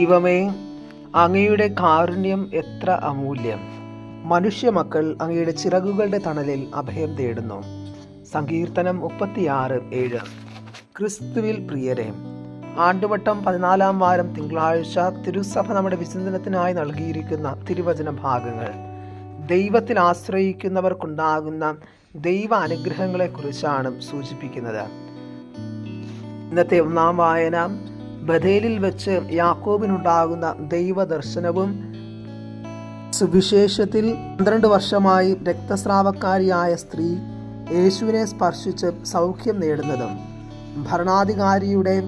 ദൈവമേ അങ്ങയുടെ കാരുണ്യം എത്ര അമൂല്യം. മനുഷ്യ മക്കൾ അങ്ങയുടെ ചിറകുകളുടെ തണലിൽ അഭയം തേടുന്നു. സങ്കീർത്തനം മുപ്പത്തിയാറ് ഏഴ്. ക്രിസ്തുവിൽ പ്രിയരെ ആണ്ടുവട്ടം പതിനാലാം വാരം തിങ്കളാഴ്ച തിരുസഭ നമ്മുടെ വിചിന്തനത്തിനായി നൽകിയിരിക്കുന്ന തിരുവചന ഭാഗങ്ങൾ. ദൈവത്തിൽ ആശ്രയിക്കുന്നവർക്കുണ്ടാകുന്ന ദൈവ അനുഗ്രഹങ്ങളെക്കുറിച്ചാണ് സൂചിപ്പിക്കുന്നത്. ഇന്നത്തെ ഒന്നാം വായന ബഥേലിൽ വെച്ച് യാക്കോബിനുണ്ടാകുന്ന ദൈവദർശനവും സുവിശേഷത്തിൽ പന്ത്രണ്ട് വർഷമായി രക്തസ്രാവക്കാരിയായ സ്ത്രീ യേശുവിനെ സ്പർശിച്ച് സൗഖ്യം നേടുന്നതും ഭരണാധികാരിയുടെ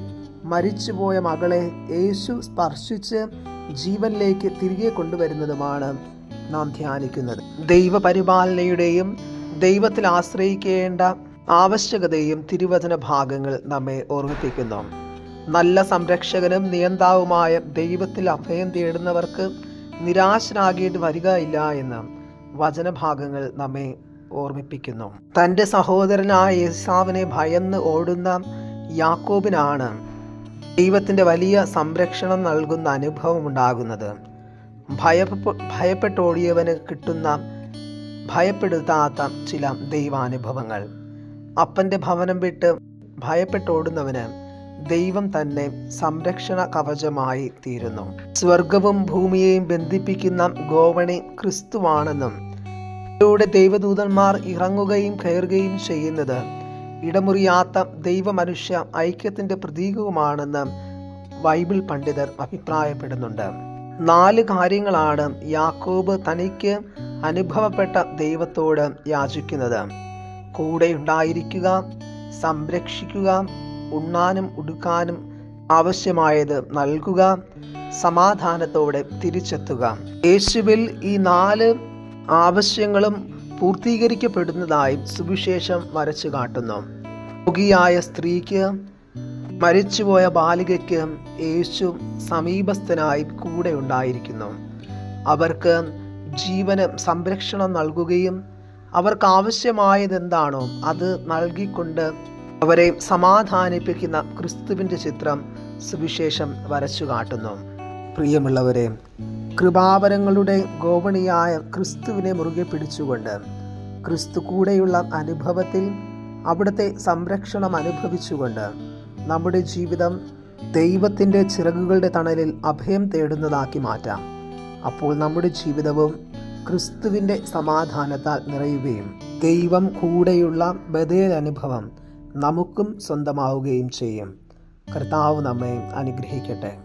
മരിച്ചുപോയ മകളെ യേശു സ്പർശിച്ച് ജീവനിലേക്ക് തിരികെ കൊണ്ടുവരുന്നതുമാണ് നാം ധ്യാനിക്കുന്നത്. ദൈവപരിപാലനയുടെയും ദൈവത്തിൽ ആശ്രയിക്കേണ്ട ആവശ്യകതയും തിരുവചന ഭാഗങ്ങൾ നമ്മെ ഓർമ്മിപ്പിക്കുന്നു. നല്ല സംരക്ഷകനും നിയന്താവുമായ ദൈവത്തിൽ അഭയം തേടുന്നവർക്ക് നിരാശനാകേണ്ടി വരികയില്ല എന്ന് വചനഭാഗങ്ങൾ നമ്മെ ഓർമ്മിപ്പിക്കുന്നു. തന്റെ സഹോദരനായ യേസാവിനെ ഭയന്ന് ഓടുന്ന യാക്കോബിനാണ് ദൈവത്തിന്റെ വലിയ സംരക്ഷണം നൽകുന്ന അനുഭവം ഉണ്ടാകുന്നത്. ഭയ ഭയപ്പെട്ടോടിയവന് കിട്ടുന്ന ഭയപ്പെടുത്താത്ത ചില ദൈവാനുഭവങ്ങൾ. അപ്പന്റെ ഭവനം വിട്ട് ഭയപ്പെട്ടോടുന്നവന് ദൈവം തന്നെ സംരക്ഷണ കവചമായി തീരുന്നു. സ്വർഗവും ഭൂമിയെയും ബന്ധിപ്പിക്കുന്ന ഗോവണി ക്രിസ്തുവാണെന്നും ഇതിലൂടെ ദൈവദൂതന്മാർ ഇറങ്ങുകയും കയറുകയും ചെയ്യുന്നത് ഇടമുറിയാത്ത ദൈവമനുഷ്യ ഐക്യത്തിന്റെ പ്രതീകവുമാണെന്ന് ബൈബിൾ പണ്ഡിതർ അഭിപ്രായപ്പെടുന്നുണ്ട്. നാല് കാര്യങ്ങളാണ് യാക്കോബ് തനിക്ക് അനുഭവപ്പെട്ട ദൈവത്തോട് യാചിക്കുന്നത്. കൂടെ ഉണ്ടായിരിക്കുക സംരക്ഷിക്കുക ഉണ്ണാനും ഉടുക്കാനും ആവശ്യമായത് നൽകുക സമാധാനത്തോടെ തിരിച്ചെത്തുക. യേശുവിൽ ഈ നാല് ആവശ്യങ്ങളും പൂർത്തീകരിക്കപ്പെടുന്നതായി സുവിശേഷം വരച്ചു കാട്ടുന്നു. രോഗിയായ സ്ത്രീക്ക് മരിച്ചുപോയ ബാലികയ്ക്ക് യേശു സമീപസ്ഥനായി കൂടെ ഉണ്ടായിരിക്കുന്നു അവർക്ക് ജീവന് സംരക്ഷണം നൽകുകയും അവർക്ക് ആവശ്യമായതെന്താണോ അത് നൽകിക്കൊണ്ട് അവരെ സമാധാനിപ്പിക്കുന്ന ക്രിസ്തുവിന്റെ ചിത്രം സുവിശേഷം വരച്ചു കാട്ടുന്നു. പ്രിയമുള്ളവരെ കൃപാവരങ്ങളുടെ ഗോപണിയായ ക്രിസ്തുവിനെ മുറുകെ പിടിച്ചുകൊണ്ട് ക്രിസ്തു കൂടെയുള്ള അനുഭവത്തിൽ അവിടുത്തെ സംരക്ഷണം അനുഭവിച്ചുകൊണ്ട് നമ്മുടെ ജീവിതം ദൈവത്തിന്റെ ചിറകുകളുടെ തണലിൽ അഭയം തേടുന്നതാക്കി മാറ്റാം. അപ്പോൾ നമ്മുടെ ജീവിതവും ക്രിസ്തുവിന്റെ സമാധാനത്താൽ നിറയുകയും ദൈവം കൂടെയുള്ള ബദേൽ അനുഭവം നമുക്കും സ്വന്തമാവുകയും ചെയ്യും. കർത്താവ് നമ്മെ അനുഗ്രഹിക്കട്ടെ.